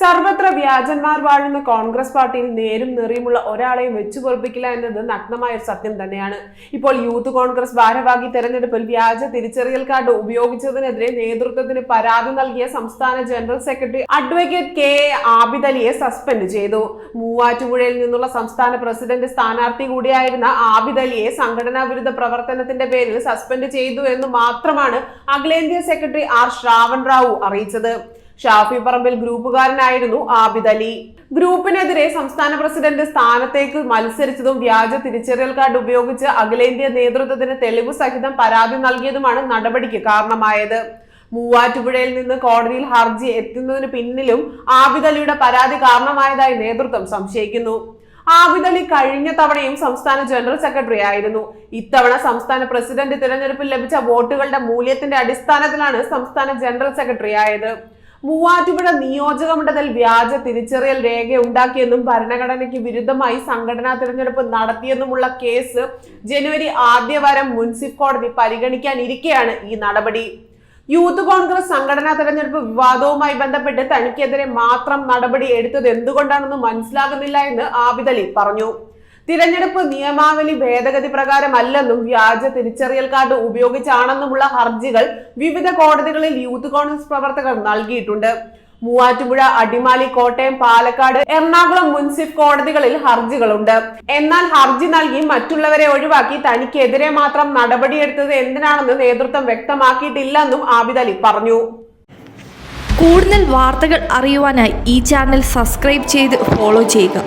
സർവത്ര വ്യാജന്മാർ വാഴുന്ന കോൺഗ്രസ് പാർട്ടിയിൽ നേരും നെറിയുമുള്ള ഒരാളെയും വെച്ചു പൊറപ്പിക്കില്ല എന്നത് നഗ്നമായ ഒരു സത്യം തന്നെയാണ്. ഇപ്പോൾ യൂത്ത് കോൺഗ്രസ് ഭാരവാഹി തെരഞ്ഞെടുപ്പിൽ വ്യാജ തിരിച്ചറിയൽ കാർഡ് ഉപയോഗിച്ചതിനെതിരെ നേതൃത്വത്തിന് പരാതി നൽകിയ സംസ്ഥാന general secretary advocate K A suspend ചെയ്തു. മൂവാറ്റുപുഴയിൽ നിന്നുള്ള സംസ്ഥാന പ്രസിഡന്റ് സ്ഥാനാർത്ഥി കൂടിയായിരുന്ന ആബിദലിയെ സംഘടനാ വിരുദ്ധ പ്രവർത്തനത്തിന്റെ പേരിൽ സസ്പെൻഡ് ചെയ്തു എന്ന് മാത്രമാണ് അഖിലേന്ത്യാ സെക്രട്ടറി ആർ ശ്രാവൺ റാവു അറിയിച്ചത്. ഷാഫി പറമ്പിൽ ഗ്രൂപ്പുകാരനായിരുന്നു ആബിദ് അലി. ഗ്രൂപ്പിനെതിരെ സംസ്ഥാന പ്രസിഡന്റ് സ്ഥാനത്തേക്ക് മത്സരിച്ചതും വ്യാജ തിരിച്ചറിയൽ കാർഡ് ഉപയോഗിച്ച് അഖിലേന്ത്യാ നേതൃത്വത്തിന് തെളിവ് സഹിതം പരാതി നൽകിയതുമാണ് നടപടിക്ക് കാരണമായത്. മൂവാറ്റുപുഴയിൽ നിന്ന് കോടതിയിൽ ഹർജി എത്തുന്നതിന് പിന്നിലും ആബിദ് അലിയുടെ പരാതി കാരണമായതായി നേതൃത്വം സംശയിക്കുന്നു. ആബിദ് അലി കഴിഞ്ഞ തവണയും സംസ്ഥാന ജനറൽ സെക്രട്ടറി ആയിരുന്നു. ഇത്തവണ സംസ്ഥാന പ്രസിഡന്റ് തിരഞ്ഞെടുപ്പിൽ ലഭിച്ച വോട്ടുകളുടെ മൂല്യത്തിന്റെ അടിസ്ഥാനത്തിലാണ് സംസ്ഥാന ജനറൽ സെക്രട്ടറി ആയത്. മൂവാറ്റുപുഴ നിയോജക മണ്ഡലത്തിൽ വ്യാജ തിരിച്ചറിയൽ രേഖ ഉണ്ടാക്കിയെന്നും ഭരണഘടനയ്ക്ക് വിരുദ്ധമായി സംഘടനാ തിരഞ്ഞെടുപ്പ് നടത്തിയെന്നുമുള്ള കേസ് ജനുവരി ആദ്യവാരം മുൻസിഫ് കോടതി പരിഗണിക്കാനിരിക്കെയാണ് ഈ നടപടി. യൂത്ത് കോൺഗ്രസ് സംഘടനാ തെരഞ്ഞെടുപ്പ് വിവാദവുമായി ബന്ധപ്പെട്ട് തനിക്കെതിരെ മാത്രം നടപടി എടുത്തത് എന്തുകൊണ്ടാണെന്ന് മനസ്സിലാകുന്നില്ല എന്ന് ആബിദലി പറഞ്ഞു. തിരഞ്ഞെടുപ്പ് നിയമാവലി ഭേദഗതി പ്രകാരമല്ലെന്നും വ്യാജ തിരിച്ചറിയൽ കാർഡ് ഉപയോഗിച്ചാണെന്നുമുള്ള ഹർജികൾ വിവിധ കോടതികളിൽ യൂത്ത് കോൺഗ്രസ് പ്രവർത്തകർ നൽകിയിട്ടുണ്ട്. മൂവാറ്റുപുഴ അടിമാലി കോട്ടയം പാലക്കാട് എറണാകുളം മുൻസിഫ് കോടതികളിൽ ഹർജികളുണ്ട്. എന്നാൽ ഹർജി നൽകി മറ്റുള്ളവരെ ഒഴിവാക്കി തനിക്കെതിരെ മാത്രം നടപടിയെടുത്തത് എന്തിനാണെന്ന് നേതൃത്വം വ്യക്തമാക്കിയിട്ടില്ലെന്നും ആബിദ് അലി പറഞ്ഞു. കൂടുതൽ വാർത്തകൾ അറിയുവാനായി ഈ ചാനൽ സബ്സ്ക്രൈബ് ചെയ്ത് ഫോളോ ചെയ്യുക.